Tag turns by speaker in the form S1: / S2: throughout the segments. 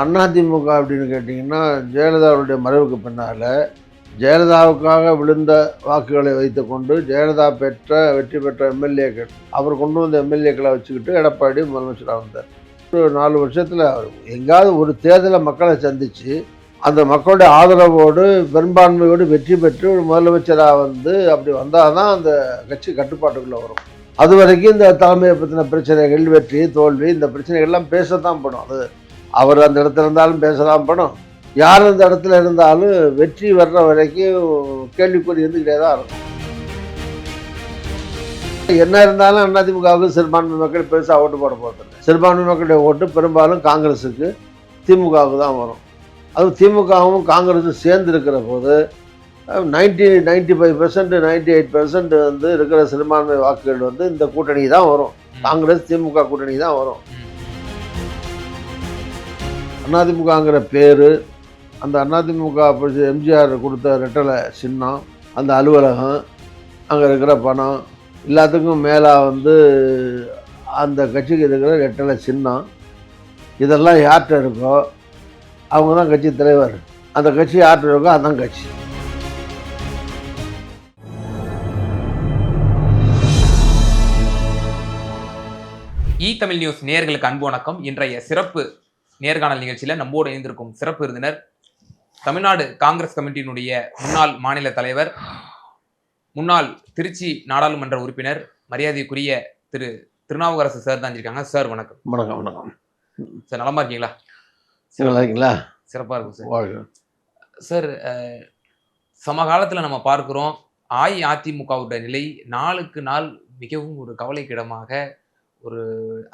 S1: அதிமுக அப்படின்னு கேட்டிங்கன்னா ஜெயலலிதாவுடைய மறைவுக்கு பின்னால் ஜெயலலிதாவுக்காக விழுந்த வாக்குகளை வைத்து கொண்டு ஜெயலலிதா பெற்ற வெற்றி பெற்ற எம்எல்ஏக்கள் அவர் கொண்டு வந்த எம்எல்ஏக்களை வச்சுக்கிட்டு எடப்பாடி முதலமைச்சராக வந்தார். ஒரு நாலு வருஷத்தில் அவர் எங்காவது ஒரு தேர்தலை மக்களை சந்தித்து அந்த மக்களுடைய ஆதரவோடு பெரும்பான்மையோடு வெற்றி பெற்று ஒரு முதலமைச்சராக வந்து அப்படி வந்தால் தான் அந்த கட்சி கட்டுப்பாட்டுக்குள்ளே வரும். அது வரைக்கும் இந்த தலைமையை பற்றின பிரச்சனைகள் வெற்றி தோல்வி இந்த பிரச்சனைகள்லாம் பேசத்தான் படும். அது அவர் அந்த இடத்துல இருந்தாலும் பேசலாம் படும் யார் அந்த இடத்துல இருந்தாலும் வெற்றி வர்ற வரைக்கும் கேள்விக்குறி இருந்துக்கிட்டே தான் இருக்கும். என்ன இருந்தாலும் அதிமுகவுக்கு சிறுபான்மை மக்கள் பெருசாக ஓட்டு போட போகிறதில்ல சிறுபான்மை மக்களுடைய ஓட்டு பெரும்பாலும் காங்கிரஸுக்கு திமுகவுக்கு தான் வரும். அதுவும் திமுகவும் காங்கிரஸும் சேர்ந்து இருக்கிற போது ninety ninety five percent ninety eight percent வந்து இருக்கிற சிறுபான்மை வாக்குகள் வந்து இந்த கூட்டணி தான் வரும். காங்கிரஸ் திமுக கூட்டணி தான் வரும். அதிமுகங்கிற பேர் அந்த அதிமுக எம்ஜிஆர் கொடுத்த ரெட்டலை சின்னம் அந்த அலுவலகம் அங்கே இருக்கிற பணம் எல்லாத்துக்கும் மேலே வந்து அந்த கட்சிக்கு இருக்கிற ரெட்டலை சின்னம் இதெல்லாம் யார்கிட்ட இருக்கோ அவங்க தான் கட்சி தலைவர். அந்த கட்சி யார்கிட்ட இருக்கோ அதான் கட்சி.
S2: இ தமிழ் நியூஸ் நேர்களுக்கு அன்பு வணக்கம். இன்றைய சிறப்பு நேர்காணல் நிகழ்ச்சியில் நம்மோடு இணைந்திருக்கும் சிறப்பு விருந்தினர் தமிழ்நாடு காங்கிரஸ் கமிட்டியினுடைய முன்னாள் மாநில தலைவர் முன்னாள் திருச்சி நாடாளுமன்ற உறுப்பினர் மரியாதைக்குரிய திரு திருநாவுக்கரசு சார் தான் இருக்காங்க. சார் வணக்கம்.
S1: வணக்கம் வணக்கம்.
S2: சார் நலமா இருக்கீங்களா?
S1: நல்லா இருக்கீங்களா?
S2: சிறப்பாக இருக்கும் சார். சார் சமகாலத்தில் நம்ம பார்க்கிறோம் அஇஅதிமுகவுடைய நிலை நாளுக்கு நாள் மிகவும் ஒரு கவலைக்கிடமாக ஒரு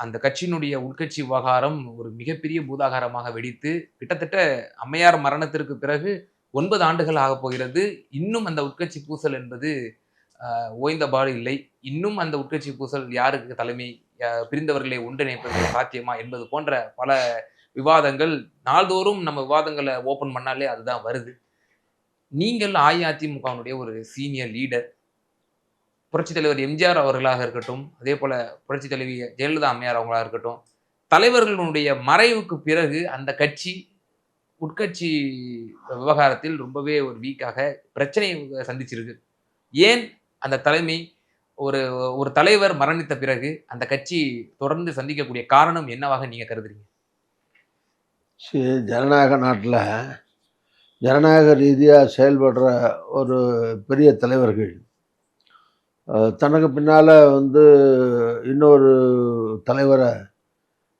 S2: அந்த கட்சியினுடைய உள்கட்சி விவகாரம் ஒரு மிகப்பெரிய பூதாகாரமாக வெடித்து கிட்டத்தட்ட அம்மையார் மரணத்திற்கு பிறகு ஒன்பது ஆண்டுகள் ஆகப் போகிறது. இன்னும் அந்த உட்கட்சி பூசல் என்பது ஓய்ந்தபாடு இல்லை. இன்னும் அந்த உட்கட்சி பூசல் யாருக்கு தலைமை பிரிந்தவர்களை ஒன்றிணைப்பது சாத்தியமா என்பது போன்ற பல விவாதங்கள் நாள்தோறும் நம்ம விவாதங்களை ஓப்பன் பண்ணாலே அதுதான் வருது. நீங்கள் அஇஅதிமுகவினுடைய ஒரு சீனியர் லீடர் புரட்சித் தலைவர் எம்ஜிஆர் அவர்களாக இருக்கட்டும் அதே போல புரட்சித் தலைவி ஜெயலலிதா அம்மையார் அவங்களாக இருக்கட்டும் தலைவர்களுடைய மறைவுக்கு பிறகு அந்த கட்சி உட்கட்சி விவகாரத்தில் ரொம்பவே ஒரு வீக்காக பிரச்சனையை சந்திச்சிருக்கு. ஏன் அந்த தலைமை ஒரு ஒரு தலைவர் மரணித்த பிறகு அந்த கட்சி தொடர்ந்து சந்திக்கக்கூடிய காரணம் என்னவாக நீங்கள் கருதுறீங்க?
S1: ஜனநாயக நாட்டில் ஜனநாயக ரீதியாக செயல்படுற ஒரு பெரிய தலைவர்கள் தனக்கு பின்னால் வந்து இன்னொரு தலைவரை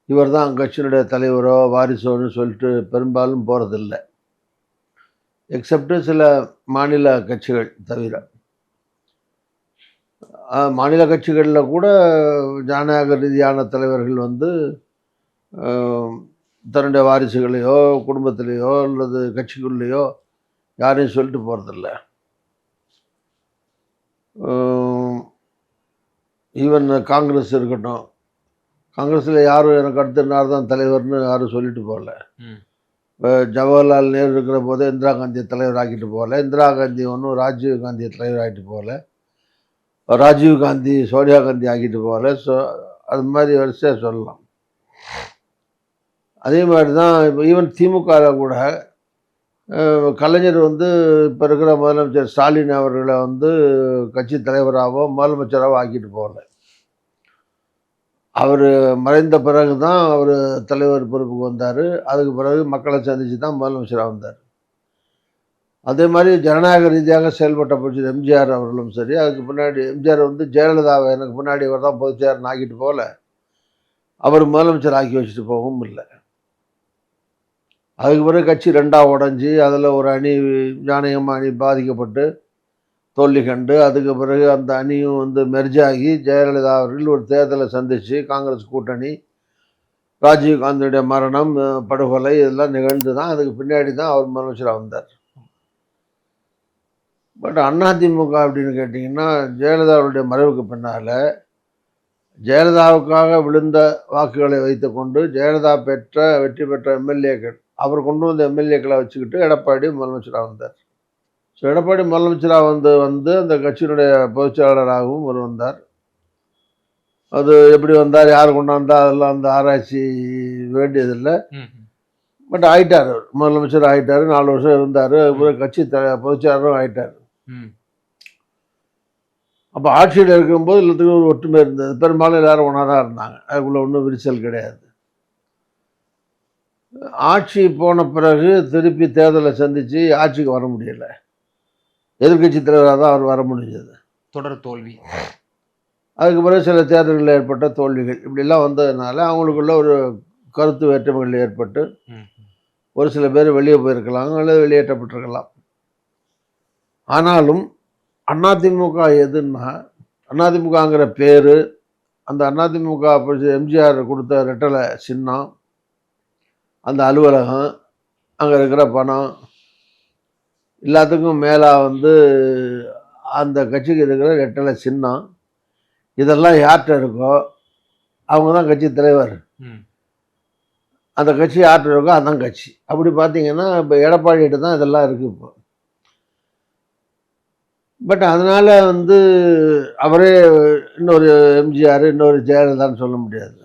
S1: இவர் தான் கட்சியினுடைய தலைவரோ வாரிசோன்னு சொல்லிட்டு பெரும்பாலும் போகிறதில்ல எக்ஸப்டு சில மாநில கட்சிகள் தவிர. மாநில கட்சிகளில் கூட ஜனநாயக ரீதியான தலைவர்கள் வந்து தன்னுடைய வாரிசுகளையோ குடும்பத்திலேயோ அல்லது கட்சிக்குள்ளேயோ யாரையும் சொல்லிட்டு போகிறதில்ல ஈவன் காங்கிரஸ் இருக்கட்டும். காங்கிரஸில் யாரும் எனக்கு அடுத்த நாள் தான் தலைவர்னு யாரும் சொல்லிட்டு போகல. இப்போ ஜவஹர்லால் நேரு இருக்கிற போதே இந்திரா காந்தியை தலைவர் ஆக்கிட்டு போகல. இந்திரா காந்தி ஒன்றும் ராஜீவ் காந்தியை தலைவர் ஆக்கிட்டு போகல. ராஜீவ் காந்தி சோனியா காந்தி ஆக்கிட்டு போகல. ஸோ அது மாதிரி வரிசையாக சொல்லலாம். அதே மாதிரி தான் இப்போ ஈவன் திமுகவில் கூட கலைஞர் வந்து இப்போ இருக்கிற முதலமைச்சர் ஸ்டாலின் அவர்களை வந்து கட்சி தலைவராகவோ முதலமைச்சராகவோ ஆக்கிட்டு போகல. அவர் மறைந்த பிறகு தான் அவர் தலைவர் பொறுப்புக்கு வந்தார். அதுக்கு பிறகு மக்களை சந்தித்து தான் முதலமைச்சராக வந்தார். அதே மாதிரி ஜனநாயக ரீதியாக செயல்பட்ட போச்சு எம்ஜிஆர் அவர்களும் சரி அதுக்கு பின்னாடி எம்ஜிஆர் வந்து ஜெயலலிதாவை எனக்கு முன்னாடி இவர் தான் பொதுச்செயலர் ஆக்கிட்டு போகல. அவர் முதலமைச்சர் ஆக்கி வச்சுட்டு போகவும் இல்லை. அதுக்கு பிறகு கட்சி ரெண்டாக உடஞ்சி அதில் ஒரு அணி ஜானகம்மா அணி பாதிக்கப்பட்டு தோல்வி கண்டு அதுக்கு பிறகு அந்த அணியும் வந்து மெர்ஜாகி ஜெயலலிதா அவர்கள் ஒரு தேர்தலை சந்தித்து காங்கிரஸ் கூட்டணி ராஜீவ் காந்தியுடைய மரணம் படுகொலை இதெல்லாம் நிகழ்ந்து தான் அதுக்கு பின்னாடி தான் அவர் முதலமைச்சராக வந்தார். பட் அதிமுக அப்படின்னு கேட்டிங்கன்னா ஜெயலலிதாவுடைய மறைவுக்கு பின்னால் ஜெயலலிதாவுக்காக விழுந்த வாக்குகளை வைத்து கொண்டு ஜெயலலிதா பெற்ற வெற்றி பெற்ற எம்எல்ஏக்கள் அவர் கொண்டு வந்த எம்எல்ஏக்களை வச்சுக்கிட்டு எடப்பாடி முதலமைச்சராக வந்தார். ஸோ எடப்பாடி முதலமைச்சராக வந்து வந்து அந்த கட்சியினுடைய பொதுச் செயலாளராகவும் அவர் வந்தார். அது எப்படி வந்தார் யார் கொண்டாந்தா அதெல்லாம் அந்த ஆராய்ச்சி வேண்டியதில்லை. பட் ஆயிட்டார் அவர். முதலமைச்சர் ஆயிட்டாரு நாலு வருஷம் இருந்தார். அப்புறம் கட்சி த பொதுச்சாரும் ஆயிட்டார். அப்போ ஆட்சியில் இருக்கும்போது எல்லாத்துக்கும் ஒரு ஒற்றுமை இருந்தது. பெரும்பாலும் எல்லாரும் ஒன்றா தான் இருந்தாங்க. அதுக்குள்ள ஒன்றும் விரிசல் கிடையாது. ஆட்சி போன பிறகு திருப்பி தேர்தலை சந்தித்து ஆட்சிக்கு வர முடியல. எதிர்க்கட்சி தலைவராக தான் அவர் வர முடிஞ்சது.
S2: தொடர் தோல்வி.
S1: அதுக்கு பிறகு சில தேர்தல்களில் ஏற்பட்ட தோல்விகள். இப்படிலாம் வந்ததுனால அவங்களுக்குள்ள ஒரு கருத்து வேற்றுமைகள் ஏற்பட்டு ஒரு சில பேர் வெளியே போயிருக்கலாம் அல்லது வெளியேற்றப்பட்டிருக்கலாம். ஆனாலும் அதிமுக எதுன்னா அதிமுகங்கிற பேர் அந்த அதிமுக எம்ஜிஆர் கொடுத்த ரெட்டலை சின்னம் அந்த அலுவலகம் அங்கே இருக்கிற பணம் எல்லாத்துக்கும் மேலாக வந்து அந்த கட்சிக்கு இருக்கிற ரெட்டலை சின்னம் இதெல்லாம் யார்கிட்ட இருக்கோ அவங்க தான் கட்சி தலைவர். அந்த கட்சி யார்கிட்ட இருக்கோ அதான் கட்சி. அப்படி பார்த்தீங்கன்னா இப்போ எடப்பாடிகிட்ட தான் இதெல்லாம் இருக்குது இப்போ. பட் அதனால வந்து அவரே இன்னொரு எம்ஜிஆர் இன்னொரு ஜெயலலிதான்னு சொல்ல முடியாது.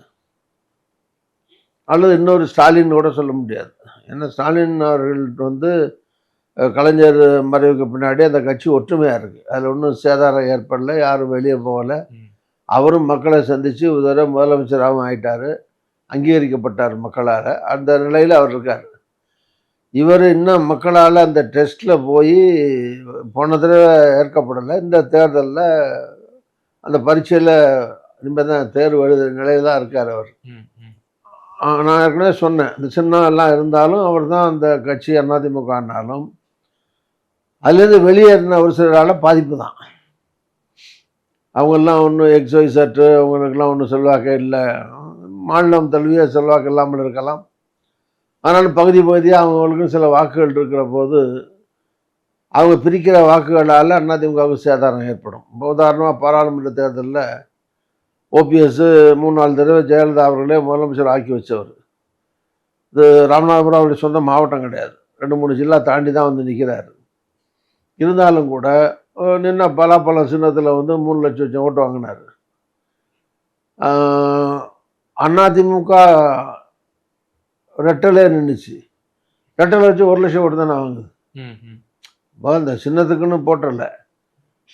S1: அல்லது இன்னொரு ஸ்டாலின் கூட சொல்ல முடியாது. ஏன்னா ஸ்டாலின் அவர்கள்ட்ட வந்து கலைஞர் மறைவுக்கு பின்னாடி அந்த கட்சி ஒற்றுமையாக இருக்குது அதில் ஒன்றும் சேதாரம் ஏற்படல யாரும் வெளியே போகலை. அவரும் மக்களை சந்தித்து ஒரு தடவை முதலமைச்சராகவும் ஆயிட்டார். அங்கீகரிக்கப்பட்டார் மக்களால். அந்த நிலையில் அவர் இருக்கார். இவர் இன்னும் மக்களால் அந்த டெஸ்ட்டில் போய் போன தடவை ஏற்கப்படலை. இந்த தேர்தலில் அந்த பரீட்சையில் இனிமேல் தான் தேர்வு எழுதுகிற நிலையில் தான் இருக்கார் அவர். நான் ஏற்கனவே சொன்னேன். இந்த சின்ன எல்லாம் இருந்தாலும் அவர் தான் அந்த கட்சி அதிமுகனாலும் அதுலேருந்து வெளியேறின ஒரு சிலரால் பாதிப்பு தான். அவங்கெல்லாம் ஒன்றும் எக்ஸைஸ் சட்டு அவங்களுக்கெல்லாம் ஒன்றும் செல்வாக்கு இல்லை. மாநிலம் தழுவிய செல்வாக்கு இல்லாமல் இருக்கலாம். ஆனாலும் பகுதி பகுதியாக அவங்களுக்கும் சில வாக்குகள் இருக்கிற போது அவங்க பிரிக்கிற வாக்குகளால் அதிமுகவுக்கு சேதாரம் ஏற்படும். இப்போ உதாரணமாக பாராளுமன்ற தேர்தலில் ஓபிஎஸ் மூணு நாலு தடவை ஜெயலலிதா அவர்களே முதலமைச்சர் ஆக்கி வச்சவர். இது ராமநாதபுரம் அவருடைய சொந்த மாவட்டம் கிடையாது. ரெண்டு மூணு ஜில்லா தாண்டி தான் வந்து நிற்கிறாரு இருந்தாலும் கூட நின்ன பலாப்பழம் சின்னத்தில் வந்து மூணு லட்சம் லட்சம் ஓட்டு வாங்கினார். அதிமுக ரெட்டலே நின்றுச்சு ரெட்டலை வச்சு ஒரு லட்சம் ஓட்டு தானே வாங்குது. இந்த சின்னத்துக்குன்னு போட்டல.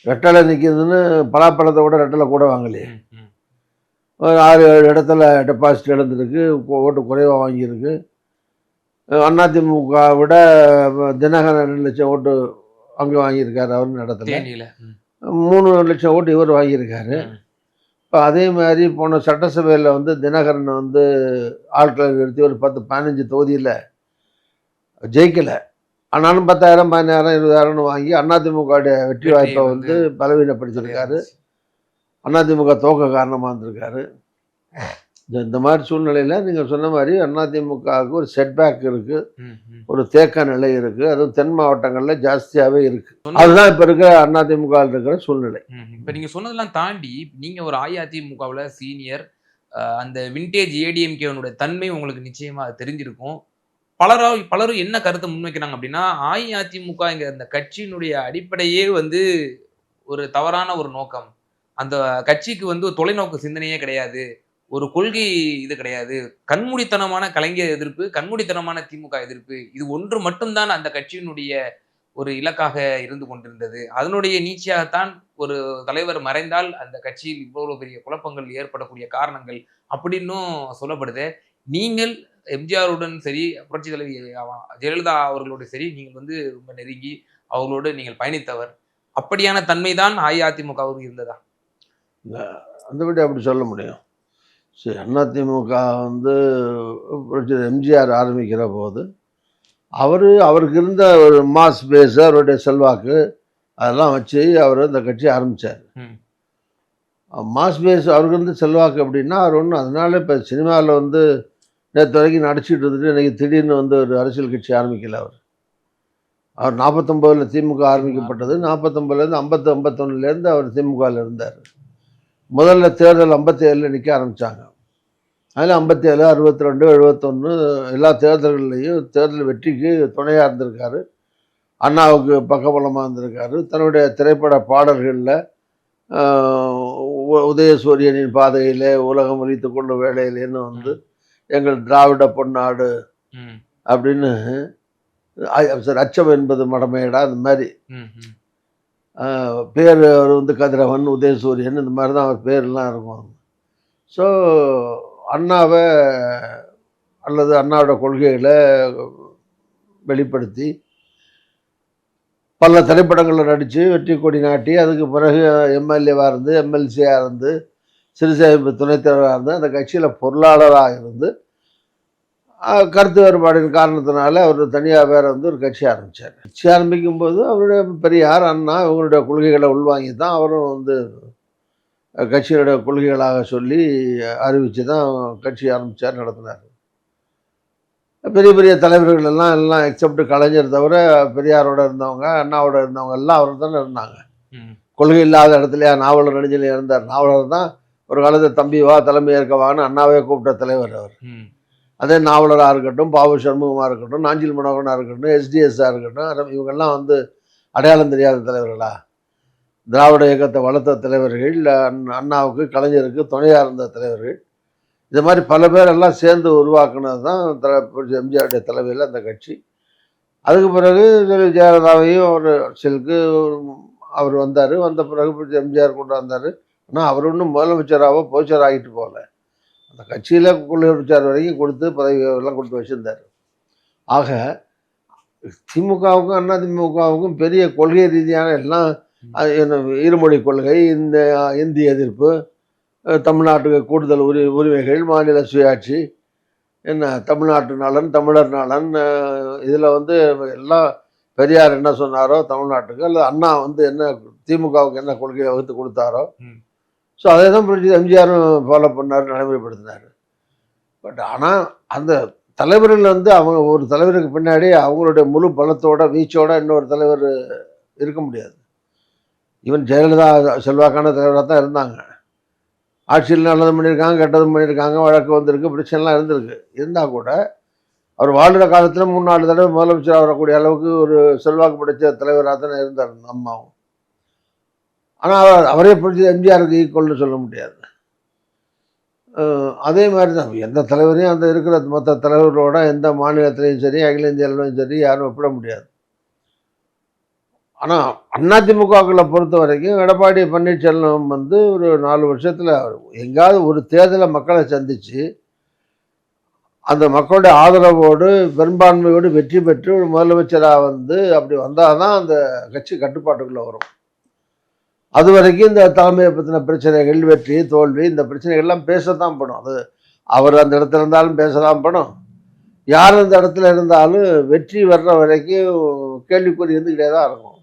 S1: ரெட்டலை நிற்கிதுன்னு பலாப்பழத்தை விட ரெட்டலை கூட வாங்கலையே. ஆறு ஏழு இடத்துல டெபாசிட் இழந்திருக்கு ஓட்டு குறைவாக வாங்கியிருக்கு. அதிமுக விட தினகரன் ரெண்டு லட்சம் ஓட்டு அங்கே வாங்கியிருக்காரு அவர்
S2: ம்.
S1: மூணு லட்சம் ஓட்டு இவர் வாங்கியிருக்காரு. இப்போ அதே மாதிரி போன சட்டசபையில் வந்து தினகரன் வந்து ஆட்களை நிறுத்தி ஒரு பத்து பதினஞ்சு தொகுதியில் ஜெயிக்கலை. ஆனாலும் பத்தாயிரம் பதினாயிரம் இருபதாயிரம்னு வாங்கி அதிமுக வெற்றி வாய்ப்பை
S2: வந்து
S1: வந்து பலவீனப்படுத்தியிருக்காரு. அதிமுக தோக்க காரணமாக இருந்திருக்காரு இந்த மாதிரி சூழ்நிலையில் நீங்கள் சொன்ன மாதிரி அதிமுகவுக்கு ஒரு செட்பேக் இருக்குது ஒரு தேக்க நிலை இருக்குது அதுவும் தென் மாவட்டங்களில் ஜாஸ்தியாகவே இருக்குது அதுதான் இப்போ இருக்கிற அதிமுக இருக்கிற சூழ்நிலை.
S2: இப்ப நீங்க சொன்னதெல்லாம் தாண்டி நீங்க ஒரு அஇஅதிமுகவுல சீனியர் அந்த விண்டேஜ் ஏடிஎம்கேனுடைய தன்மை உங்களுக்கு நிச்சயமா அது தெரிஞ்சிருக்கும். பலரா பலரும் என்ன கருத்தை முன்வைக்கிறாங்க அப்படின்னா அஇஅதிமுக அந்த கட்சியினுடைய அடிப்படையே வந்து ஒரு தவறான ஒரு நோக்கம். அந்த கட்சிக்கு வந்து ஒரு தொலைநோக்கு சிந்தனையே கிடையாது. ஒரு கொள்கை இது கிடையாது. கண்மூடித்தனமான கலைஞர் எதிர்ப்பு கண்மூடித்தனமான திமுக எதிர்ப்பு இது ஒன்று மட்டும்தான் அந்த கட்சியினுடைய ஒரு இலக்காக இருந்து கொண்டிருந்தது. அதனுடைய நீட்சியாகத்தான் ஒரு தலைவர் மறைந்தால் அந்த கட்சியில் இவ்வளவு பெரிய குழப்பங்கள் ஏற்படக்கூடிய காரணங்கள் அப்படின்னும் சொல்லப்படுது. நீங்கள் எம்ஜிஆருடன் சரி புரட்சி தலைவி ஜெயலலிதா அவர்களோடு சரி நீங்கள் வந்து ரொம்ப நெருங்கி அவர்களோடு நீங்கள் பயணித்தவர். அப்படியான தன்மைதான் அஇஅதிமுகவுக்கு இருந்ததா?
S1: அந்த விட அப்படி சொல்ல முடியும்? சரி அதிமுக வந்து புரட்சி எம்ஜிஆர் ஆரம்பிக்கிற போது அவர் அவருக்கு இருந்த ஒரு மாஸ் பேஸ் அவருடைய செல்வாக்கு அதெல்லாம் வச்சு அவர் இந்த கட்சி ஆரம்பித்தார். மாஸ் பேஸ் அவருக்கு இருந்து செல்வாக்கு அப்படின்னா அவர் ஒன்றும் அதனால இப்போ சினிமாவில் வந்து நேற்று வரைக்கும் நடிச்சிட்டு இருந்துட்டு இன்னைக்கு திடீர்னு வந்து ஒரு அரசியல் கட்சி ஆரம்பிக்கல அவர். அவர் நாற்பத்தொம்போதில் திமுக ஆரம்பிக்கப்பட்டது. நாற்பத்தொம்போதுலேருந்து ஐம்பத்து ஐம்பத்தொன்னுலேருந்து அவர் திமுகவில் இருந்தார். முதல்ல தேர்தல் ஐம்பத்தி ஏழில் நிற்க ஆரம்பித்தாங்க அதில் ஐம்பத்தேழு அறுபத்தி ரெண்டு எழுபத்தொன்று எல்லா தேர்தல்கள்லையும் தேர்தல் வெற்றிக்கு துணையாக இருந்திருக்காரு. அண்ணாவுக்கு பக்கபலமாக இருந்திருக்காரு. தன்னுடைய திரைப்பட பாடல்களில் உதயசூரியனின் பாதையிலே உலகம் ஒலித்து கொண்ட வேளையிலேன்னு வந்து எங்கள் திராவிட பொன்னாடு அப்படின்னு சரி அச்சம் என்பது மடமையடா இந்த மாதிரி. பேர் அவர் வந்து கதிரவன் உதயசூரியன் இந்த மாதிரி தான் அவர் பேர்லாம் இருக்கும். ஸோ அண்ணாவை அல்லது அண்ணாவோட கொள்கைகளை வெளிப்படுத்தி பல திரைப்படங்களில் நடித்து வெற்றி கொடி நாட்டி அதுக்கு பிறகு எம்எல்ஏவாக இருந்து எம்எல்சியாக இருந்து சிறுசேமிப்பு துணைத் தலைவராக இருந்து அந்த கட்சியில் பொருளாளராக இருந்து கருத்து வேறுபாடின் காரணத்தினால அவர் தனியாக வேற வந்து ஒரு கட்சி ஆரம்பித்தார் கட்சி ஆரம்பிக்கும் போது அவருடைய பெரியார் அண்ணா இவங்களுடைய கொள்கைகளை உள்வாங்கி தான் அவரும் வந்து கட்சியினுடைய கொள்கைகளாக சொல்லி அறிவித்து தான் கட்சி ஆரம்பித்தார் நடத்தினார். பெரிய பெரிய தலைவர்கள் எல்லாம் எல்லாம் எக்ஸப்ட் கலைஞர் தவிர பெரியாரோட இருந்தவங்க அண்ணாவோட இருந்தவங்க எல்லாம் அவர் தானே இருந்தாங்க. கொள்கை இல்லாத இடத்துலயா நாவலர் நெடுஞ்சலையா இருந்தார். நாவலர் தான் ஒரு காலத்தில் தம்பி வா தலைமை ஏற்க வான்னு அண்ணாவே கூப்பிட்ட தலைவர் அவர். அதே நாவலராக இருக்கட்டும் பாபு சண்முகமாக இருக்கட்டும் நாஞ்சில் மனோகனாக இருக்கட்டும் எஸ்டிஎஸ்ஸாக இருக்கட்டும் இவங்கெல்லாம் வந்து அடையாளம் தெரியாத தலைவர்களா? திராவிட இயக்கத்தை வளர்த்த தலைவர்கள் அண்ணாவுக்கு கலைஞருக்கு துணையாக இருந்த தலைவர்கள். இது மாதிரி பல பேரெல்லாம் சேர்ந்து உருவாக்குனது தான் தல எம்ஜிஆருடைய தலைமையில் அந்த கட்சி. அதுக்கு பிறகு ஜெயலலிதாவையும் ஒரு அரசியலுக்கு அவர் வந்தார். வந்த பிறகு எம்ஜிஆர் கொண்டு வந்தார். ஆனால் அவர் ஒன்றும் முதலமைச்சராகவோ போச்சர் ஆகிட்டு போகல. அந்த கட்சியில் கொள்ளையடிச்சார் வரைக்கும் கொடுத்து பதவி எல்லாம் கொடுத்து வச்சுருந்தார். ஆக திமுகவுக்கும் அண்ணா திமுகவுக்கும் பெரிய கொள்கை ரீதியான எல்லாம் என்ன இருமொழி கொள்கை இந்த இந்தி எதிர்ப்பு தமிழ்நாட்டுக்கு கூடுதல் உரி உரிமைகள் மாநில சுயாட்சி என்ன தமிழ்நாட்டு நலன் தமிழர் நலன் இதில் வந்து எல்லாம் பெரியார் என்ன சொன்னாரோ தமிழ்நாட்டுக்கு அல்லது அண்ணா வந்து என்ன திமுகவுக்கு என்ன கொள்கையை வகுத்து கொடுத்தாரோ ஸோ அதை தான் புரட்சி எம்ஜிஆரும் ஃபாலோ பண்ணார் நடைமுறைப்படுத்தினார். பட் ஆனால் அந்த தலைவர்கள் வந்து அவங்க ஒரு தலைவருக்கு பின்னாடி அவங்களுடைய முழு பலத்தோட வீச்சோட இன்னொரு தலைவர் இருக்க முடியாது. ஈவன் ஜெயலலிதா செல்வாக்கான தலைவராக தான் இருந்தாங்க. ஆட்சியில் நல்லதும் பண்ணியிருக்காங்க கெட்டதும் பண்ணியிருக்காங்க வழக்கு வந்திருக்கு பிரச்சனைலாம் இருந்திருக்கு. இருந்தால் கூட அவர் வாழ்கிற காலத்தில் மூணு நாலு தடவை முதலமைச்சர் வரக்கூடிய அளவுக்கு ஒரு செல்வாக்கு படைத்த தலைவராக தானே இருந்தார் அம்மாவும் ஆனால் அவர் அவரே பிடிச்ச எம்ஜிஆருக்கு ஈக்குவல்னு சொல்ல முடியாது. அதே மாதிரி தான் எந்த தலைவரையும் அந்த இருக்கிற மற்ற தலைவர்களோட எந்த மாநிலத்திலையும் சரி அகில இந்திய அளவிலும் சரி யாரும் ஒப்பிட முடியாது. ஆனால் அதிமுகக்களை பொறுத்த வரைக்கும் எடப்பாடி பன்னீர்செல்வம் வந்து ஒரு நாலு வருஷத்தில் எங்கேயாவது ஒரு தேர்தலை மக்களை சந்தித்து அந்த மக்களுடைய ஆதரவோடு பெரும்பான்மையோடு வெற்றி பெற்று ஒரு முதலமைச்சராக வந்து அப்படி வந்தால் தான் அந்த கட்சி கட்டுப்பாட்டுக்குள்ளே வரும். அது வரைக்கும் இந்த தலைமையை பற்றின பிரச்சனைகள் வெற்றி தோல்வி இந்த பிரச்சனைகள்லாம் பேசத்தான் படும். அது அவர் அந்த இடத்துல இருந்தாலும் பேசதான் படும். யார் அந்த இடத்துல இருந்தாலும் வெற்றி வர்ற வரைக்கும் கேள்விக்குறி இருந்துக்கிட்டே தான் இருக்கும்.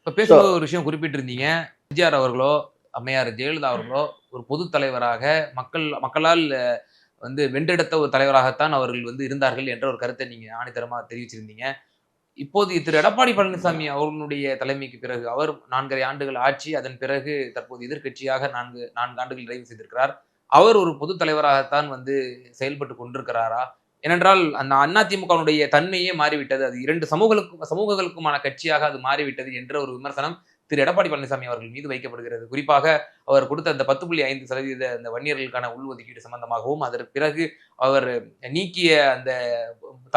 S2: இப்போ பேசும்போது ஒரு விஷயம் குறிப்பிட்டிருந்தீங்க. எம்ஜிஆர் அவர்களோ அம்மையார் ஜெயலலிதா அவர்களோ ஒரு பொது தலைவராக மக்கள் மக்களால் வந்து வென்றெடுத்த ஒரு தலைவராகத்தான் அவர்கள் வந்து இருந்தார்கள் என்ற ஒரு கருத்தை நீங்கள் ஆணித்தரமாக தெரிவிச்சிருந்தீங்க. இப்போது திரு எடப்பாடி பழனிசாமி அவர்களுடைய தலைமைக்கு பிறகு அவர் நான்கரை ஆண்டுகள் ஆட்சி அதன் பிறகு தற்போது எதிர்க்கட்சியாக நான்கு நான்கு ஆண்டுகள் நிறைவு செய்திருக்கிறார். அவர் ஒரு பொது தலைவராகத்தான் வந்து செயல்பட்டு கொண்டிருக்கிறாரா? ஏனென்றால் அந்த அதிமுகவுடைய தன்மையே மாறிவிட்டது. அது இரண்டு சமூகங்களுக்கு சமூகங்களுக்குமான கட்சியாக அது மாறிவிட்டது என்ற ஒரு விமர்சனம் திரு எடப்பாடி பழனிசாமி அவர்கள் மீது வைக்கப்படுகிறது. குறிப்பாக அவர் கொடுத்த அந்த பத்து புள்ளி ஐந்து சதவீத அந்த வன்னியர்களுக்கான உள்ஒதுக்கீடு சம்பந்தமாகவும் அதற்கு பிறகு அவர் நீக்கிய அந்த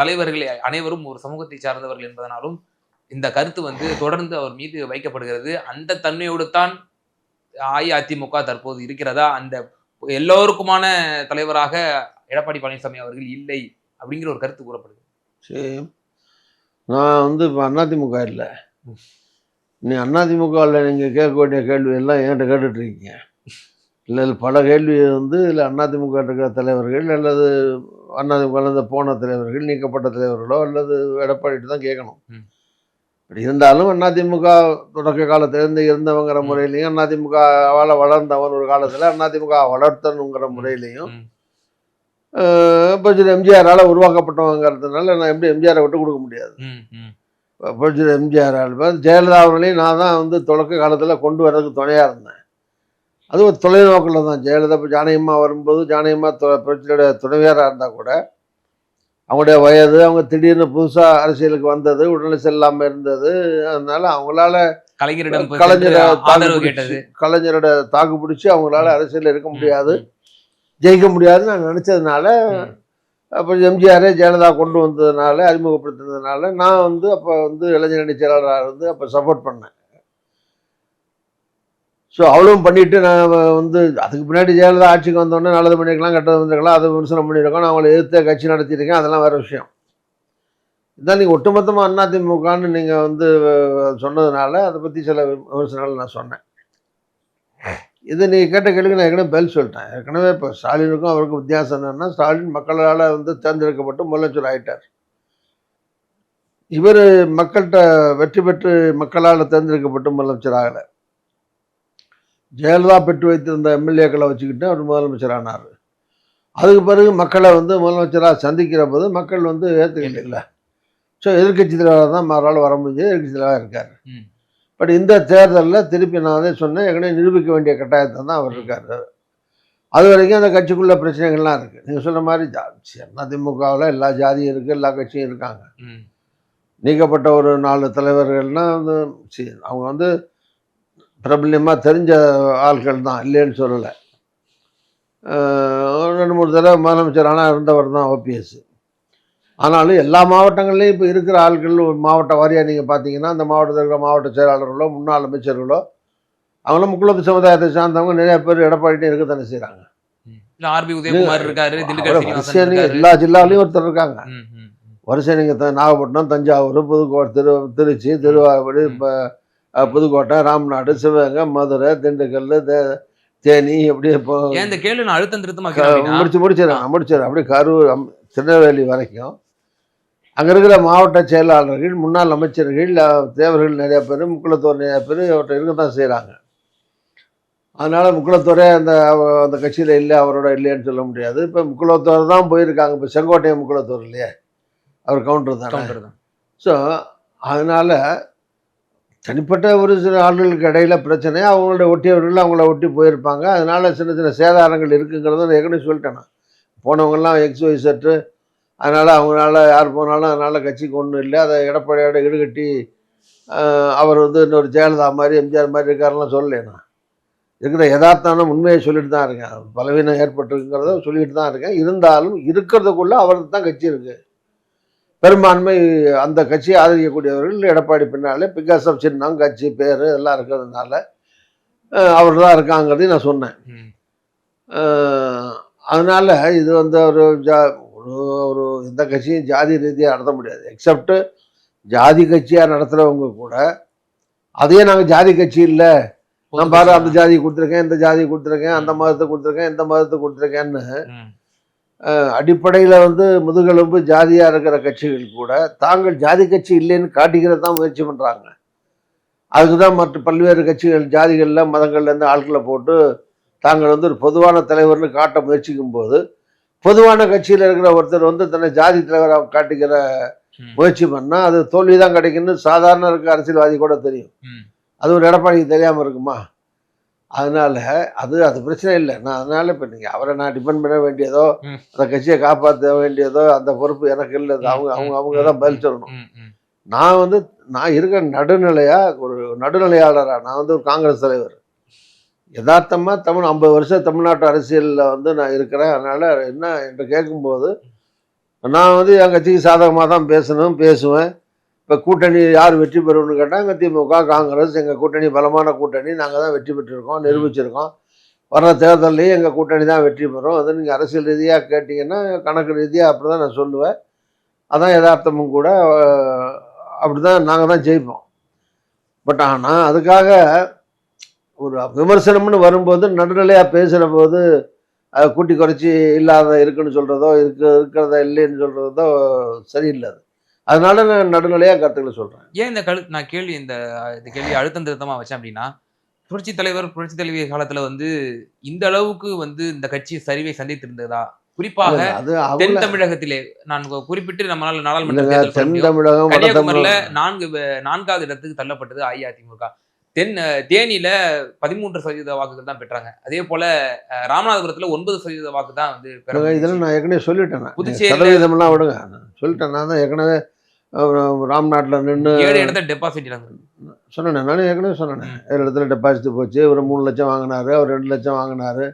S2: தலைவர்கள் அனைவரும் ஒரு சமூகத்தை சார்ந்தவர்கள் என்பதனாலும் இந்த கருத்து வந்து தொடர்ந்து அவர் மீது வைக்கப்படுகிறது. அந்த தன்மையோடு தான் அஇஅதிமுக தற்போது இருக்கிறதா? அந்த எல்லோருக்குமான தலைவராக எடப்பாடி பழனிசாமி அவர்கள் இல்லை அப்படிங்கிற ஒரு கருத்து கூறப்படுது.
S1: சரி நான் வந்து இப்போ அதிமுக இல்லை. நீ அதிமுகவில் நீங்கள் கேட்க வேண்டிய கேள்வி எல்லாம் என்கிட்ட கேட்டுட்டு இருக்கீங்க இல்லை இல்லை பல கேள்வி வந்து இதில் அதிமுக இருக்கிற தலைவர்கள் அல்லது அதிமுகலேருந்து போன தலைவர்கள் நீக்கப்பட்ட தலைவர்களோ அல்லது எடப்பாடிட்டு தான் கேட்கணும். இப்படி இருந்தாலும் அதிமுக தொடக்க காலத்திலேருந்து இருந்தவங்கிற. முறையிலையும் அதிமுகவால் வளர்ந்தவன் ஒரு காலத்தில் அதிமுக வளர்த்தனுங்கிற முறையிலையும். இப்போ எம்ஜிஆரால் உருவாக்கப்பட்டவங்கிறதுனால நான் எப்படி எம்ஜிஆரை விட்டு கொடுக்க முடியாது புரட்சி எம்ஜிஆர் ஆல்பம் ஜெயலலிதா அவர்களையும் நான் தான் வந்து தொடக்க காலத்தில் கொண்டு வர்றதுக்கு துணையாக இருந்தேன். அது ஒரு தொலைநோக்கில் தான். ஜெயலலிதா இப்போ ஜானகியம்மா வரும்போது ஜானகியம்மா தொ புரட்சியோட துணைவியாராக இருந்தால் கூட அவங்களுடைய வயது அவங்க திடீர்னு புதுசாக அரசியலுக்கு வந்தது உடல்நிலை செல்லாமல் இருந்தது. அதனால அவங்களால
S2: கலைஞரிடம்
S1: கலைஞரை தாக்கு கலைஞரோட தாக்கு பிடிச்சி அவங்களால அரசியலில் இருக்க முடியாது. ஜெயிக்க முடியாதுன்னு நான் நினச்சதுனால அப்போ எம்ஜிஆரே ஜெயலலிதா கொண்டு வந்ததுனால அறிமுகப்படுத்தினதுனால நான் வந்து அப்போ வந்து இளைஞரணி செயலாளராக வந்து அப்போ சப்போர்ட் பண்ணேன். ஸோ அவ்வளவும் பண்ணிட்டு நான் வந்து அதுக்கு முன்னாடி ஜெயலலிதா ஆட்சிக்கு வந்தோடனே நல்லது பண்ணியிருக்கலாம் கெட்டது வந்திருக்கலாம் அதை விமர்சனம் பண்ணியிருக்கோம் நான் அவங்களை எதிர்த்து கட்சி நடத்தியிருக்கேன் அதெல்லாம் வேறு விஷயம். இதான் நீங்கள் ஒட்டுமொத்தமாக அதிமுகன்னு நீங்கள் வந்து சொன்னதுனால அதை பற்றி சில விமர்சனங்கள் நான் சொன்னேன். இது நீங்கள் கேட்ட கேள்விக்கு நான் ஏற்கனவே பதில் சொல்லிட்டேன். ஏற்கனவே இப்போ ஸ்டாலினுக்கும் அவருக்கும் வித்தியாசம் என்னன்னா ஸ்டாலின் மக்களால் வந்து தேர்ந்தெடுக்கப்பட்டு முதலமைச்சர் ஆயிட்டார். இவர் மக்கள்கிட்ட வெற்றி பெற்று மக்களால் தேர்ந்தெடுக்கப்பட்டு முதலமைச்சர் ஆகலை. ஜெயலலிதா பெற்று வைத்திருந்த எம்எல்ஏக்களை வச்சுக்கிட்டு அவர் முதலமைச்சர் ஆனார். அதுக்கு பிறகு மக்களை வந்து முதலமைச்சராக சந்திக்கிற போது மக்கள் வந்து ஏற்றுக்கல இல்லை. ஸோ எதிர்க்கட்சி தலைவராக தான் மாறால் வர முடிஞ்சது. எதிர்க்கட்சி தலைவராக இருக்கார். பட் இந்த தேர்தலில் திருப்பி நான் அதே சொன்னேன் ஏற்கனவே நிரூபிக்க வேண்டிய கட்டாயத்தை தான் அவர் இருக்கார். அது வரைக்கும் அந்த கட்சிக்குள்ள பிரச்சனைகள்லாம் இருக்குது நீங்கள் சொன்ன மாதிரி ஜா- அதிமுகவில் எல்லா ஜாதியும் இருக்குது எல்லா கட்சியும் இருக்காங்க. நீக்கப்பட்ட ஒரு நாலு தலைவர்கள்னால் வந்து சி அவங்க வந்து பிரபல்யமாக தெரிஞ்ச ஆட்கள் தான் இல்லைன்னு சொல்லலை. ரெண்டு மூணு தடவை முதலமைச்சர் ஆனால் இருந்தவர் தான் ஓபிஎஸ் ஆனாலும் எல்லா மாவட்டங்கள்லையும் இப்போ இருக்கிற ஆட்கள் ஒரு மாவட்ட வாரியாக நீங்கள் பார்த்தீங்கன்னா அந்த மாவட்டத்தில் இருக்கிற மாவட்ட செயலாளர்களோ முன்னாள் அமைச்சர்களோ அவங்களும் முக்குளத்து சமுதாயத்தை சார்ந்தவங்க நிறைய பேர் எடப்பாடிட்டே இருக்க தானே செய்கிறாங்க எல்லா ஜில்லாலையும் ஒருத்தர் இருக்காங்க. வரிசை நீங்கள் நாகப்பட்டினம் தஞ்சாவூர் புதுக்கோட்டை திரு திருச்சி திருவாரூர் இப்போ புதுக்கோட்டை ராம்நாடு சிவகங்கை மதுரை திண்டுக்கல் தே- தேனி இப்படி இப்போ
S2: இந்த கேள்வி நான் அழுத்தம்
S1: முடிச்சு முடிச்சிடறேன் முடிச்சிடறேன். அப்படியே கரூர் திருநெல்வேலி வரைக்கும் அங்கே இருக்கிற மாவட்ட செயலாளர்கள் முன்னாள் அமைச்சர்கள் தேவர்கள் நிறைய பேர் முக்குளத்தோர் நிறைய பேர் அவர்கிட்ட இருக்க தான் செய்கிறாங்க அதனால் முக்குளத்தோரே அந்த அந்த கட்சியில் இல்லை அவரோட இல்லைன்னு சொல்ல முடியாது. இப்போ முக்குளத்தோர் தான் போயிருக்காங்க. இப்போ செங்கோட்டையன் முக்குளத்தோர் இல்லையே? அவர் கவுண்டர் தானே?
S2: தான்.
S1: ஸோ அதனால் தனிப்பட்ட ஒரு சில ஆள்களுக்கு இடையில பிரச்சனை. அவங்களோட ஒட்டியவர்கள் அவங்கள ஒட்டி போயிருப்பாங்க. அதனால சின்ன சின்ன சேதாரங்கள் இருக்குங்கிறத ஏற்கனவே சொல்லிட்டேன் போனவங்கெல்லாம் எக்ஸ் ஒய் செட்டு அதனால் அவங்களால யார் போனாலும் அதனால் கட்சிக்கு ஒன்றும் இல்லை. அதை எடப்பாடியோட ஈடுகட்டி அவர் வந்து இன்னொரு ஜெயலலிதா மாதிரி எம்ஜிஆர் மாதிரி இருக்காருலாம் சொல்லலை நான். இருக்கிற யதார்த்தான உண்மையை சொல்லிட்டு தான் இருக்கேன். பலவீனம் ஏற்பட்டிருக்கிறத சொல்லிட்டு தான் இருக்கேன். இருந்தாலும் இருக்கிறதுக்குள்ள அவருக்கு தான் கட்சி இருக்குது பெரும்பான்மை அந்த கட்சியை ஆதரிக்கக்கூடியவர்கள் எடப்பாடி பின்னாலே பிகாஸ் ஆஃப் சின்னம் கட்சி பேர் எல்லாம் இருக்கிறதுனால அவர் தான் இருக்காங்கிறதையும் நான் சொன்னேன். அதனால இது வந்து ஒரு ஜா ஒரு ஒரு எந்த கட்சியும் ஜாதி ரீதியாக நடத்த முடியாது. எக்ஸப்ட் ஜாதி கட்சியாக நடத்துகிறவங்க கூட அதையே நாங்கள் ஜாதி கட்சி இல்லை. நான் பாரு அந்த ஜாதியை கொடுத்துருக்கேன் இந்த ஜாதியை கொடுத்துருக்கேன் அந்த மதத்தை கொடுத்துருக்கேன் இந்த மதத்தை கொடுத்துருக்கேன்னு. அடிப்படையில் வந்து முதுகெலும்பு ஜாதியாக இருக்கிற கட்சிகள் கூட தாங்கள் ஜாதி கட்சி இல்லைன்னு காட்டிக்கிறது தான் முயற்சி பண்ணுறாங்க அதுக்கு தான் மற்ற பல்வேறு கட்சிகள் ஜாதிகளில் மதங்கள்லேருந்து ஆட்களை போட்டு தாங்கள் வந்து ஒரு பொதுவான தலைவர்னு காட்ட முயற்சிக்கும் போது பொதுவான கட்சியில் இருக்கிற ஒருத்தர் வந்து தன்னை ஜாதி தலைவராக காட்டிக்கிற. முயற்சி பண்ணால் அது தோல்வி தான் கிடைக்குன்னு சாதாரண இருக்க அரசியல்வாதி கூட தெரியும். அது ஒரு எடப்பாடிக்கு தெரியாமல் இருக்குமா? அதனால அது அது பிரச்சனை இல்லை. நான் அதனால இப்போ நீங்கள் அவரை நான் டிபெண்ட் பண்ண வேண்டியதோ. அந்த கட்சியை காப்பாற்ற வேண்டியதோ அந்த பொறுப்பு எனக்கு இல்லை. அவங்க அவங்க அவங்க தான் பதில் சொல்லணும். நான் வந்து நான் இருக்கிற நடுநிலையா ஒரு நடுநிலையாளராக நான் வந்து ஒரு காங்கிரஸ் தலைவர். யதார்த்தமாக தமிழ் ஐம்பது வருஷம் தமிழ்நாட்டு அரசியலில் வந்து நான் இருக்கிறேன். அதனால் என்ன என்று கேட்கும்போது நான் வந்து என் கட்சிக்கு சாதகமாக தான் பேசணும் பேசுவேன். இப்போ கூட்டணி யார் வெற்றி பெறும்னு கேட்டால் எங்கள் திமுக காங்கிரஸ் எங்கள் கூட்டணி பலமான கூட்டணி. நாங்கள் தான் வெற்றி பெற்றிருக்கோம் நிரூபிச்சிருக்கோம். வர்ற தேர்தல்லையும் எங்கள் கூட்டணி தான் வெற்றி பெறும். அது நீங்கள் அரசியல் ரீதியாக கேட்டிங்கன்னா கணக்கு ரீதியாக அப்படி தான் நான் சொல்லுவேன். அதான் யதார்த்தமும் கூட அப்படி தான் நாங்கள் தான் ஜெயிப்போம். பட் ஆனால் அதுக்காக ஒரு விமர்சனம்னு வரும்போது நடுநிலையாக பேசுகிற போது அதை கூட்டி குறைச்சி இல்லாத இருக்குன்னு சொல்கிறதோ இருக்கு இருக்கிறதா இல்லைன்னு சொல்கிறதோ சரியில்லை அது. அதனால நான் நடுநிலையாக கருத்துக்களை சொல்கிறேன்
S2: ஏன் இந்த கழு நான் கேள்வி இந்த இந்த கேள்வி அழுத்தம் திருத்தமா வச்சேன் அப்படின்னா புரட்சி தலைவர் புரட்சி தலைவி காலத்துல வந்து இந்த அளவுக்கு வந்து இந்த கட்சி சரிவை சந்தித்திருந்ததா? குறிப்பாக தென் தமிழகத்திலே நான் குறிப்பிட்டு நம்மளால நாடாளுமன்ற
S1: தென். தமிழகம்
S2: கன்னியாகுமரியில நான்கு நான்காவது இடத்துக்கு தள்ளப்பட்டது அஇஅதிமுக. தென் தேனியில பதிமூன்று சதவீத வாக்குகள் தான் பெற்றாங்க அதே போல ராமநாதபுரத்துல ஒன்பது சதவீத வாக்கு தான் வந்து
S1: இதெல்லாம். நான் ஏற்கனவே சொல்லிட்டேன் சதவீதம்லாம் விடுங்க நான் சொல்லிட்டேன் நான் தான் ஏற்கனவே ராம்நாட்டில் நின்று
S2: ஏழு இடத்த டெபாசிட்
S1: சொன்னேன் நானும் ஏற்கனவே சொன்னேன். ஏழு இடத்துல டெபாசிட் போச்சு ஒரு மூணு லட்சம் வாங்கினாரு அவர் ரெண்டு லட்சம் வாங்கினாரு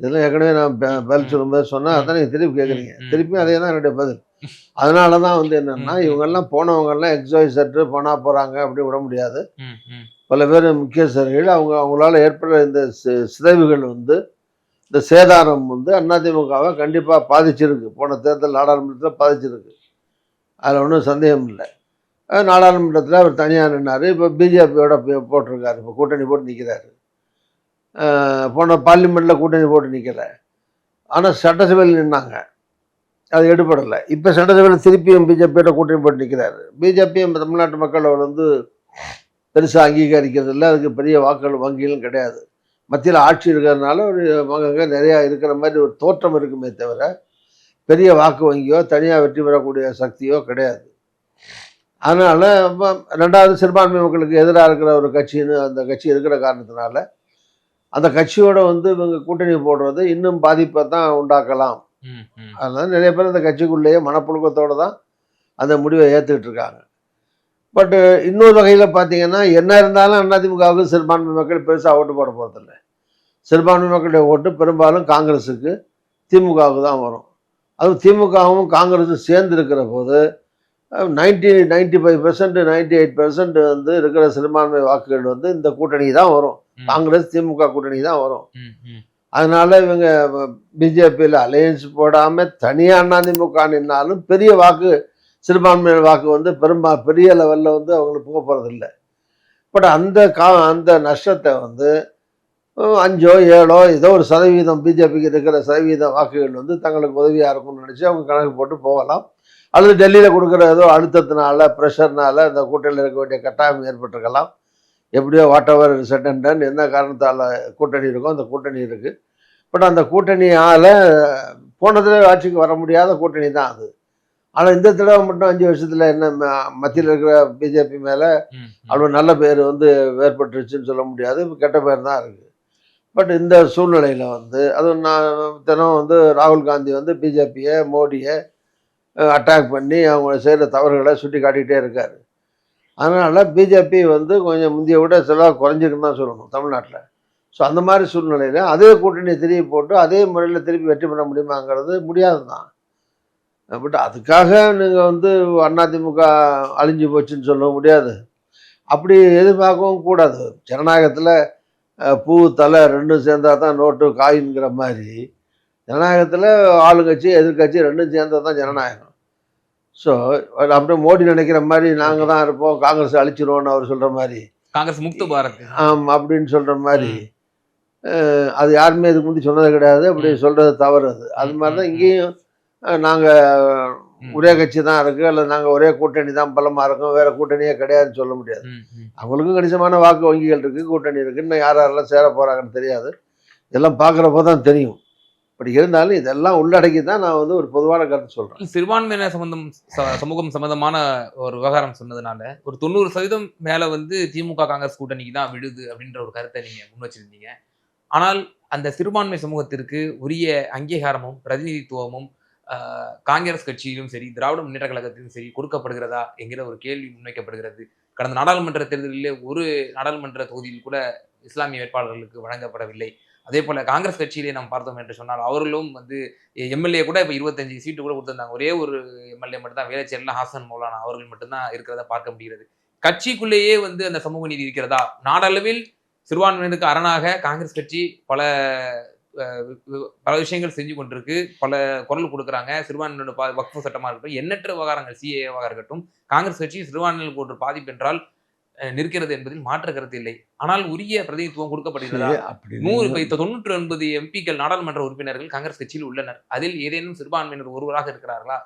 S1: இதெல்லாம் ஏற்கனவே நான் பதில். சொல்லும்போது சொன்னேன்
S2: ம்.
S1: அதான் நீங்கள் திருப்பி கேட்குறீங்க. திருப்பி அதே தான் என்னுடைய பதில் அதனால தான் வந்து என்னென்னா. இவங்கெல்லாம் போனவங்கெல்லாம் எக்ஸாய் சட்டு போனால் போகிறாங்க அப்படி விட முடியாது பல பேர் முக்கியஸ்தர்கள் அவங்க அவங்களால ஏற்படுற இந்த சிதைவுகள் வந்து இந்த சேதாரம் வந்து அதிமுகவை கண்டிப்பாக பாதிச்சிருக்கு. போன தேர்தல் நாடாளுமன்றத்தில் பாதிச்சிருக்கு. அதில் ஒன்றும் சந்தேகம் இல்லை. நாடாளுமன்றத்தில் அவர் தனியாக நின்னார். இப்போ பிஜேபியோட போட்டிருக்காரு. இப்போ கூட்டணி போட்டு நிற்கிறாரு போன பார்லிமெண்ட்டில் கூட்டணி போட்டு நிற்கிற ஆனால் சட்டசபையில் நின்னாங்க. அது எடுபடலை. இப்போ சட்டசபையில் திருப்பியும் பிஜேபியோட கூட்டணி போட்டு நிற்கிறாரு பிஜேபியும் தமிழ்நாட்டு மக்கள் அவர் வந்து பெருசாக அங்கீகரிக்கிறது இல்லை. அதுக்கு பெரிய வாக்குகள் வங்கிகளும் கிடையாது. மத்தியில் ஆட்சி இருக்கிறதுனால ஒரு அங்கங்கே நிறையா இருக்கிற மாதிரி ஒரு தோற்றம் இருக்குமே தவிர பெரிய வாக்கு வங்கியோ தனியாக வெற்றி பெறக்கூடிய சக்தியோ கிடையாது. அதனால் ரெண்டாவது சிறுபான்மை மக்களுக்கு எதிராக இருக்கிற ஒரு கட்சின்னு அந்த கட்சி இருக்கிற காரணத்தினால அந்த கட்சியோட வந்து இவங்க கூட்டணி போடுறது இன்னும் பாதிப்பை தான் உண்டாக்கலாம். அதனால நிறைய பேர் அந்த கட்சிக்குள்ளேயே மனப்புழுக்கத்தோடு தான் அந்த முடிவை ஏற்றுக்கிட்டு இருக்காங்க. பட்டு இன்னொரு வகையில் பார்த்தீங்கன்னா என்ன இருந்தாலும் அதிமுகவுக்கு சிறுபான்மை மக்கள் பெருசாக ஓட்டு போட போகிறதில்ல சிறுபான்மை மக்களுடைய ஓட்டு பெரும்பாலும் காங்கிரஸுக்கு திமுகவுக்கு தான் வரும். அதுவும் திமுகவும் காங்கிரஸும் சேர்ந்து இருக்கிற போது ninety ninety five percent ninety eight percent வந்து இருக்கிற சிறுபான்மை வாக்குகள் வந்து இந்த கூட்டணி தான் வரும். காங்கிரஸ் திமுக கூட்டணி தான் வரும். அதனால இவங்க பிஜேபியில் அலையன்ஸ் போடாமல் தனியாக அதிமுக நின்னாலும் பெரிய வாக்கு சிறுபான்மையினர் வாக்கு வந்து பெரும்பா பெரிய லெவலில் வந்து அவங்களுக்கு போக போகிறதில்ல பட் அந்த கா அந்த நஷ்டத்தை வந்து அஞ்சோ ஏழோ ஏதோ ஒரு சதவீதம் பிஜேபிக்கு இருக்கிற சதவீத வாக்குகள் வந்து தங்களுக்கு உதவியாக இருக்கும்னு நினச்சி அவங்க கணக்கு போட்டு போகலாம். அல்லது டெல்லியில் கொடுக்குற ஏதோ அழுத்தத்தினால ப்ரெஷர்னால இந்த கூட்டணியில் இருக்க வேண்டிய கட்டாயம் ஏற்பட்டிருக்கலாம். எப்படியோ வாட் எவர் செட்டன் என்ன காரணத்தால் கூட்டணி இருக்கோ அந்த கூட்டணி இருக்குது பட் அந்த கூட்டணியால் போனதில் ஆட்சிக்கு வர முடியாத கூட்டணி தான் அது. ஆனால் இந்த தடவை மட்டும் அஞ்சு வருஷத்தில் என்ன மத்தியில் இருக்கிற பிஜேபி மேலே. அவ்வளோ நல்ல பேர் வந்து ஏற்பட்டுருச்சுன்னு சொல்ல முடியாது. கெட்ட பேர் தான் இருக்குது பட் இந்த சூழ்நிலையில் வந்து அதுவும் நான் தினம் வந்து ராகுல் காந்தி வந்து பிஜேபியை மோடியை அட்டாக் பண்ணி அவங்க செய்கிற தவறுகளை சுட்டி காட்டிக்கிட்டே இருக்கார். அதனால் பிஜேபி வந்து கொஞ்சம் முந்தைய விட செலவாக குறைஞ்சிருக்குன்னு தான் சொல்லணும் தமிழ்நாட்டில். ஸோ அந்த மாதிரி சூழ்நிலையில் அதே கூட்டணியை திருப்பி போட்டு அதே முறையில் திருப்பி வெற்றி பெற முடியுமாங்கிறது முடியாது தான் பட் அதுக்காக நீங்கள் வந்து அதிமுக அழிஞ்சு போச்சுன்னு சொல்ல முடியாது. அப்படி எதிர்பார்க்கவும் கூடாது. ஜனநாயகத்தில் பூ தலை ரெண்டும் சேர்ந்தா தான் நோட்டு காயின்கிற மாதிரி. ஜனநாயகத்தில் ஆளுங்கட்சி எதிர்க்கட்சி ரெண்டும் சேர்ந்தா தான் ஜனநாயகம். ஸோ அப்படியே மோடி நினைக்கிற மாதிரி நாங்கள் தான் இருப்போம். காங்கிரஸ் அழிச்சிருவோம்னு அவர் சொல்கிற மாதிரி.
S2: காங்கிரஸ் முக்து பாரத்.
S1: ஆம் அப்படின்னு சொல்கிற மாதிரி. அது யாருமே இதுக்கு முந்தி சொன்னது கிடையாது. அப்படி. சொல்கிறது தவறு அது. அது மாதிரி தான். இங்கேயும் நாங்கள். ஒரே கட்சி தான் இருக்குது அல்லது நாங்கள் ஒரே கூட்டணி தான் பலமாக இருக்கோம் வேறு கூட்டணியே கிடையாதுன்னு சொல்ல முடியாது. அவங்களுக்கும் கணிசமான வாக்கு வங்கிகள் இருக்குது கூட்டணி இருக்குது இன்னும் யார் யாரெல்லாம் சேர போகிறாங்கன்னு தெரியாது. இதெல்லாம் பார்க்குறப்போ தான் தெரியும். அப்படி இருந்தாலும் இதெல்லாம் உள்ளடக்கி தான் நான் வந்து ஒரு பொதுவான கருத்து சொல்கிறேன்
S2: சிறுபான்மையினர் சம்பந்தம் சமூகம் சம்பந்தமான ஒரு விவகாரம் சொன்னதுனால ஒரு தொண்ணூறு சதவீதம் மேல வந்து திமுக காங்கிரஸ் கூட்டணிக்கு தான் விழுது அப்படின்ற ஒரு கருத்தை நீங்க முன் வச்சிருந்தீங்க. ஆனால் அந்த சிறுபான்மை சமூகத்திற்கு உரிய அங்கீகாரமும் பிரதிநிதித்துவமும் காங்கிரஸ் கட்சியிலும் சரி திராவிட முன்னேற்ற கழகத்திலும் சரி கொடுக்கப்படுகிறதா என்கிற ஒரு கேள்வி முன்வைக்கப்படுகிறது. கடந்த நாடாளுமன்ற தேர்தலிலே ஒரு நாடாளுமன்ற தொகுதியில் கூட இஸ்லாமிய வேட்பாளர்களுக்கு வழங்கப்படவில்லை. அதே போல காங்கிரஸ் கட்சியிலே நாம் பார்த்தோம் என்று சொன்னால் அவர்களும் வந்து எம்எல்ஏ கூட இப்போ இருபத்தஞ்சு சீட்டு கூட கொடுத்துருந்தாங்க. ஒரே ஒரு எம்எல்ஏ மட்டும் தான் வேலைச்சேரில் ஹாசன் மௌலானா அவர்கள் மட்டும்தான் இருக்கிறத பார்க்க முடிகிறது. கட்சிக்குள்ளேயே வந்து அந்த சமூக நீதி இருக்கிறதா? நாடளவில் சிறுபான்மையினருக்கு அரணாக காங்கிரஸ் கட்சி பல பல விஷயங்கள் செஞ்சு கொண்டிருக்கு. பல குரல் கொடுக்குறாங்க. சிறுபான்மையினோட பா வக்ஃபு சட்டமாக இருக்கட்டும். எண்ணற்ற விவகாரங்கள் சிஏவாக இருக்கட்டும். காங்கிரஸ் கட்சி சிறுபான்மையினருக்கு ஒரு பாதிப்பு என்றால் நிற்கிறது என்பதில் மாற்று கருத்து இல்லை. ஆனால் உரிய பிரதிநிதித்துவம் கொடுக்கப்படுகிறதா நூறு இப்ப தொண்ணூற்றி ஒன்பது எம்பிக்கள் நாடாளுமன்ற உறுப்பினர்கள் காங்கிரஸ் கட்சியில் உள்ளனர். அதில் ஏதேனும் சிறுபான்மையினர் ஒருவராக இருக்கிறார்களா?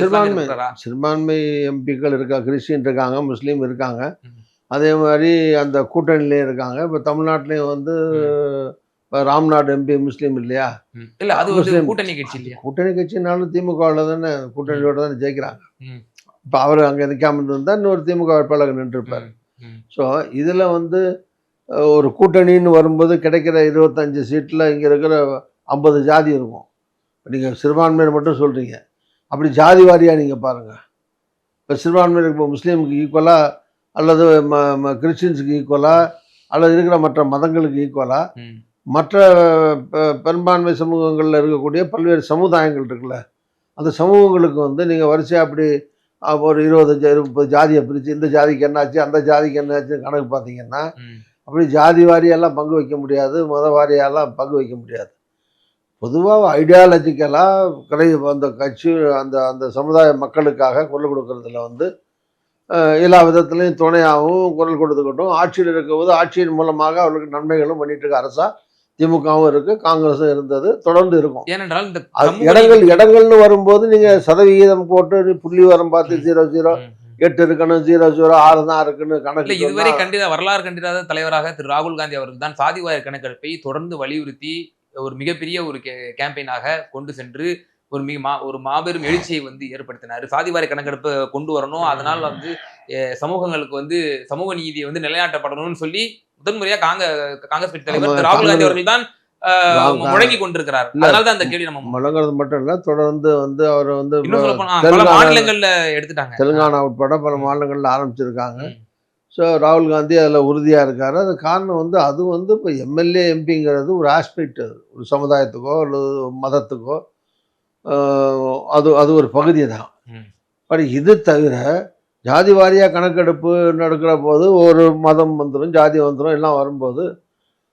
S1: சிறுபான்மை? சிறுபான்மை எம்பிக்கள் இருக்கா கிறிஸ்டின் இருக்காங்க முஸ்லீம் இருக்காங்க. அதே மாதிரி அந்த கூட்டணியிலையும் இருக்காங்க. இப்போ தமிழ்நாட்டிலையும் வந்து இப்போ ராம்நாடு எம்பி முஸ்லீம் இல்லையா.
S2: இல்ல அது
S1: முஸ்லிம்.
S2: கூட்டணி கட்சி இல்லையா
S1: கூட்டணி கட்சினாலும் திமுகவில் தானே கூட்டணியோட தானே ஜெயிக்கிறாங்க. இப்போ அவர் அங்கே நிற்காம இருந்திருந்தா இன்னொரு திமுக வேட்பாளர் நின்றுருப்பார். ஸோ இதில் வந்து ஒரு கூட்டணின்னு வரும்போது கிடைக்கிற இருபத்தஞ்சு சீட்டில் இங்கே இருக்கிற ஐம்பது ஜாதி இருக்கும் நீங்கள் சிறுபான்மையினர் மட்டும் சொல்கிறீங்க அப்படி ஜாதி வாரியாக நீங்கள் பாருங்கள் இப்போ சிறுபான்மையினர் இப்போ முஸ்லீமுக்கு ஈக்குவலாக அல்லது ம கிறிஸ்டின்ஸுக்கு ஈக்குவலாக அல்லது இருக்கிற மற்ற மதங்களுக்கு ஈக்குவலாக
S2: ம்.
S1: மற்ற பெரும்பான்மை சமூகங்களில் இருக்கக்கூடிய பல்வேறு சமுதாயங்கள் இருக்குல்ல அந்த சமூகங்களுக்கு வந்து நீங்கள் வரிசையாக அப்படி ஒரு இருபத்தஞ்சு முப்பது ஜாதியை பிரித்து இந்த ஜாதிக்கு என்னாச்சு அந்த ஜாதிக்கு என்னாச்சு கணக்கு பார்த்தீங்கன்னா. அப்படி ஜாதி வாரியெல்லாம் பங்கு வைக்க முடியாது மத வாரியெல்லாம் பங்கு வைக்க முடியாது பொதுவாக ஐடியாலஜிக்கலாக கிடை அந்த கட்சி அந்த அந்த சமுதாய மக்களுக்காக குரல் கொடுக்கறதுல வந்து எல்லா விதத்துலையும் துணையாகவும் குரல் கொடுத்துக்கிட்டும் ஆட்சியில் இருக்கும்போது ஆட்சியின் மூலமாக அவர்களுக்கு நன்மைகளும் பண்ணிட்டு இருக்க அரசா திமுகவும் இருக்கு காங்கிரஸும் இருந்தது தொடர்ந்து இருக்கும்
S2: ஏனென்றால் இந்த
S1: இடங்கள் இடங்கள்னு வரும்போது நீங்க சதவிகிதம் போட்டு புள்ளி வரம் பார்த்து ஜீரோ ஜீரோ. எட்டு இருக்கணும் ஜீரோ ஜீரோ ஆறு தான் இருக்குன்னு
S2: இல்ல
S1: கணக்கு
S2: இதுவரை கண்டித வரலாறு கண்டிராத தலைவராக திரு ராகுல் காந்தி அவர்கள் தான் சாதிவாரி கணக்கெடுப்பை தொடர்ந்து வலியுறுத்தி ஒரு மிகப்பெரிய ஒரு கேம்பெயினாக கொண்டு சென்று ஒரு மிக மா ஒரு மாபெரும் எழுச்சியை வந்து ஏற்படுத்தினார் சாதிவாரி கணக்கெடுப்பு கொண்டு வரணும் அதனால் வந்து சமூகங்களுக்கு வந்து சமூக நீதியை வந்து நிலைநாட்டப்படணும்னு சொல்லி முதன்முறையா காங்க காங்கிரஸ் கட்சி தலைவர் ராகுல் காந்தி அவர்கள் தான் முழங்கி கொண்டிருக்கிறார்.
S1: இல்ல.
S2: அதனால தான் அந்த கேள்வி நம்ம
S1: முழங்குறது மட்டும் இல்ல தொடர்ந்து வந்து அவர் வந்து
S2: பல மாநிலங்கள்ல எடுத்துட்டாங்க.
S1: தெலுங்கானா உட்பட பல மாநிலங்களில் ஆரம்பிச்சிருக்காங்க. ஸோ ராகுல் காந்தி அதில் உறுதியாக இருக்காரு. அது காரணம் வந்து அது வந்து இப்போ எம்எல்ஏ எம்பிங்கிறது ஒரு ஆஸ்பெக்ட் அது. ஒரு சமுதாயத்துக்கோ அல்லது மதத்துக்கோ அது அது ஒரு பகுதி தான். பட் இது தவிர ஜாதி வாரியாக கணக்கெடுப்பு நடக்கிற போது ஒரு மதம் வந்துடும் ஜாதி வந்துடும் எல்லாம் வரும்போது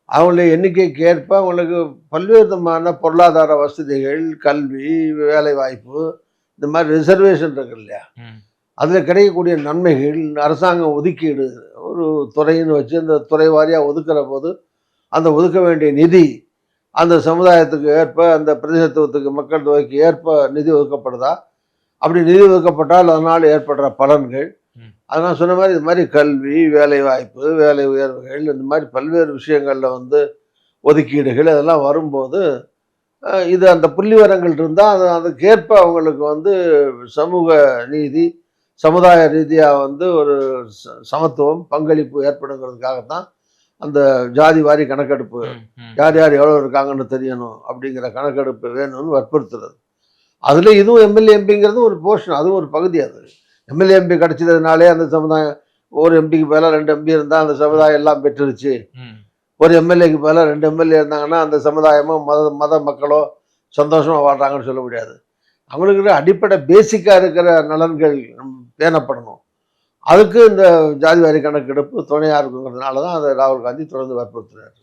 S1: அவங்களுடைய எண்ணிக்கைக்கு ஏற்ப அவங்களுக்கு பல்வேறு விதமான பொருளாதார வசதிகள் கல்வி வேலைவாய்ப்பு இந்த மாதிரி ரிசர்வேஷன் இருக்கு இல்லையா. அதில் கிடைக்கக்கூடிய நன்மைகள் அரசாங்க ஒதுக்கீடு ஒரு துறைன்னு வச்சு அந்த துறை வாரியாக ஒதுக்குற போது அந்த ஒதுக்க வேண்டிய நிதி அந்த சமுதாயத்துக்கு ஏற்ப அந்த பிரதேசத்துவத்துக்கு மக்கள் தொகைக்கு ஏற்ப நிதி ஒதுக்கப்படுதா அப்படி நிதி ஒதுக்கப்பட்டால் அதனால் ஏற்படுற பலன்கள். அதனால் சொன்ன மாதிரி இது மாதிரி கல்வி வேலை வாய்ப்பு வேலை உயர்வுகள் இந்த மாதிரி பல்வேறு விஷயங்களில் வந்து ஒதுக்கீடுகள் இதெல்லாம் வரும்போது இது அந்த புள்ளிவரங்கள் இருந்தால் அது அதுக்கேற்ப அவங்களுக்கு வந்து சமூக நீதி சமுதாய ரீதியாக வந்து ஒரு ச- சமத்துவம் பங்களிப்பு ஏற்படுங்கிறதுக்காகத்தான் அந்த ஜாதி வாரி கணக்கெடுப்பு. யார் யார் எவ்வளோ இருக்காங்கன்னு தெரியணும் அப்படிங்கிற கணக்கெடுப்பு வேணும்னு வற்புறுத்துறது அதில் இதுவும் எம்எல்ஏ எம்பிங்கிறது ஒரு போர்ஷன் அதுவும் ஒரு பகுதி அது. எம்எல்ஏ எம்பி கிடைச்சதுனாலே அந்த சமுதாயம் ஒரு எம்பிக்கு மேலே ரெண்டு எம்பி இருந்தால் அந்த சமுதாயம் எல்லாம் பெற்றுருச்சு. ஒரு எம்எல்ஏக்கு மேலே ரெண்டு எம்எல்ஏ இருந்தாங்கன்னா அந்த சமுதாயமோ மத மத மக்களோ சந்தோஷமாக வாழ்கிறாங்கன்னு சொல்ல முடியாது. அவங்களுக்கு அடிப்படை பேசிக்காக இருக்கிற நலன்கள் பேணப்படணும். அதுக்கு இந்த ஜாதி வாரி கணக்கெடுப்பு துணையாக இருக்குங்கிறதுனால தான் அதை ராகுல் காந்தி தொடர்ந்து வற்புறுத்துறாரு.